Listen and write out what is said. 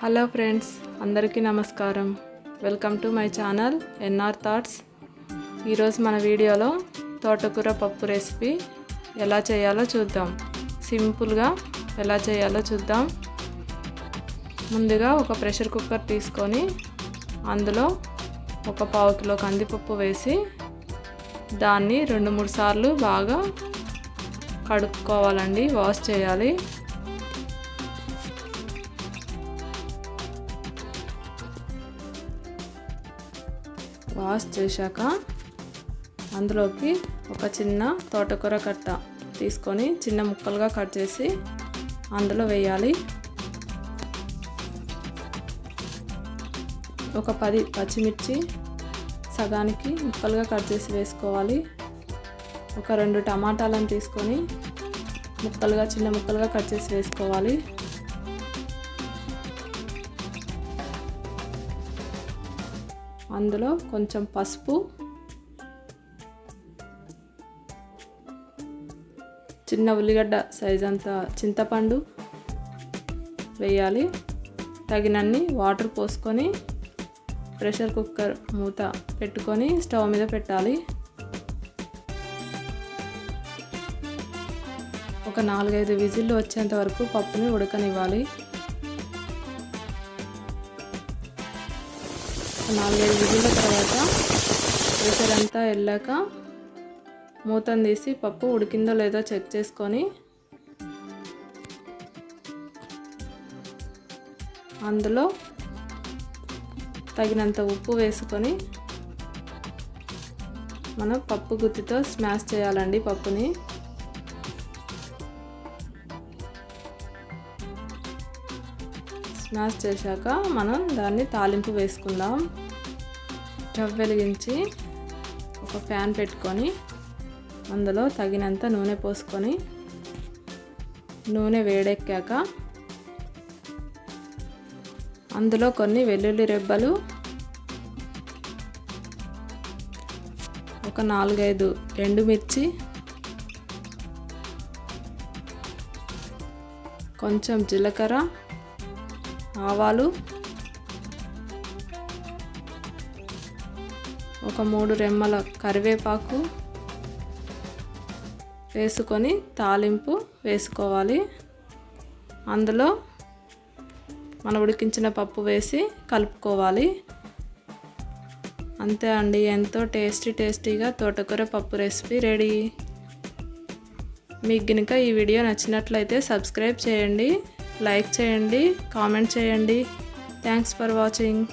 Hello friends అందరికీ నమస్కారం. Welcome to my channel N R thoughts. ఈరోజు మన వీడియోలో తోటకూర పప్పు రెసిపీ ఎలా చేయాలో చూద్దాం. సింపుల్గా ఎలా చేయాలో చూద్దాం. ముందుగా ఒక ప్రెషర్ కుక్కర్ తీసుకొని అందులో ఒక పావు కిలో కందిపప్పు వేసి దాన్ని రెండు మూడు సార్లు బాగా కడుక్కోవాలండి వాష్ చేయాలి. వాష్ చేశాక అందులోకి ఒక చిన్న తోటకూర కట్ట తీసుకొని చిన్న ముక్కలుగా కట్ చేసి అందులో వేయాలి. ఒక పది పచ్చిమిర్చి సగానికి ముక్కలుగా కట్ చేసి వేసుకోవాలి. ఒక రెండు టమాటాలను తీసుకొని ముక్కలుగా చిన్న ముక్కలుగా కట్ చేసి వేసుకోవాలి. అందులో కొంచెం పసుపు చిన్న ఉల్లిగడ్డ సైజ్ అంత చింతపండు వేయాలి. తగినన్ని వాటర్ పోసుకొని ప్రెషర్ కుక్కర్ మూత పెట్టుకొని స్టవ్ మీద పెట్టాలి. ఒక నాలుగైదు విజిల్లు వచ్చేంత వరకు పప్పుని ఉడకనివ్వాలి. నాలుగైదు విజిల్ల తర్వాత ప్రెషర్ అంతా వెళ్ళాక మూతను తీసి పప్పు ఉడికిందో లేదో చెక్ చేసుకొని అందులో తగినంత ఉప్పు వేసుకొని మనం పప్పు గుత్తితో స్మాష్ చేయాలండి పప్పుని. స్మాష్ చేశాక మనం దాన్ని తాలింపు వేసుకుందాం. స్టవ్ వెలిగించి ఒక ఫ్యాన్ పెట్టుకొని అందులో తగినంత నూనె పోసుకొని నూనె వేడెక్కాక అందులో కొన్ని వెల్లుల్లి రెబ్బలు ఒక నాలుగైదు ఎండుమిర్చి కొంచెం జీలకర్ర ఆవాలు ఒక మూడు రెమ్మల కరివేపాకు వేసుకొని తాలింపు వేసుకోవాలి. అందులో మనం ఉడికించిన పప్పు వేసి కలుపుకోవాలి. అంతే అండి. ఎంతో టేస్టీ టేస్టీగా తోటకూర పప్పు రెసిపీ రెడీ. మీకు కనుక ఈ వీడియో నచ్చినట్లయితే సబ్స్క్రైబ్ చేయండి. లైక్ చేయండి కామెంట్ చేయండి. Thanks for watching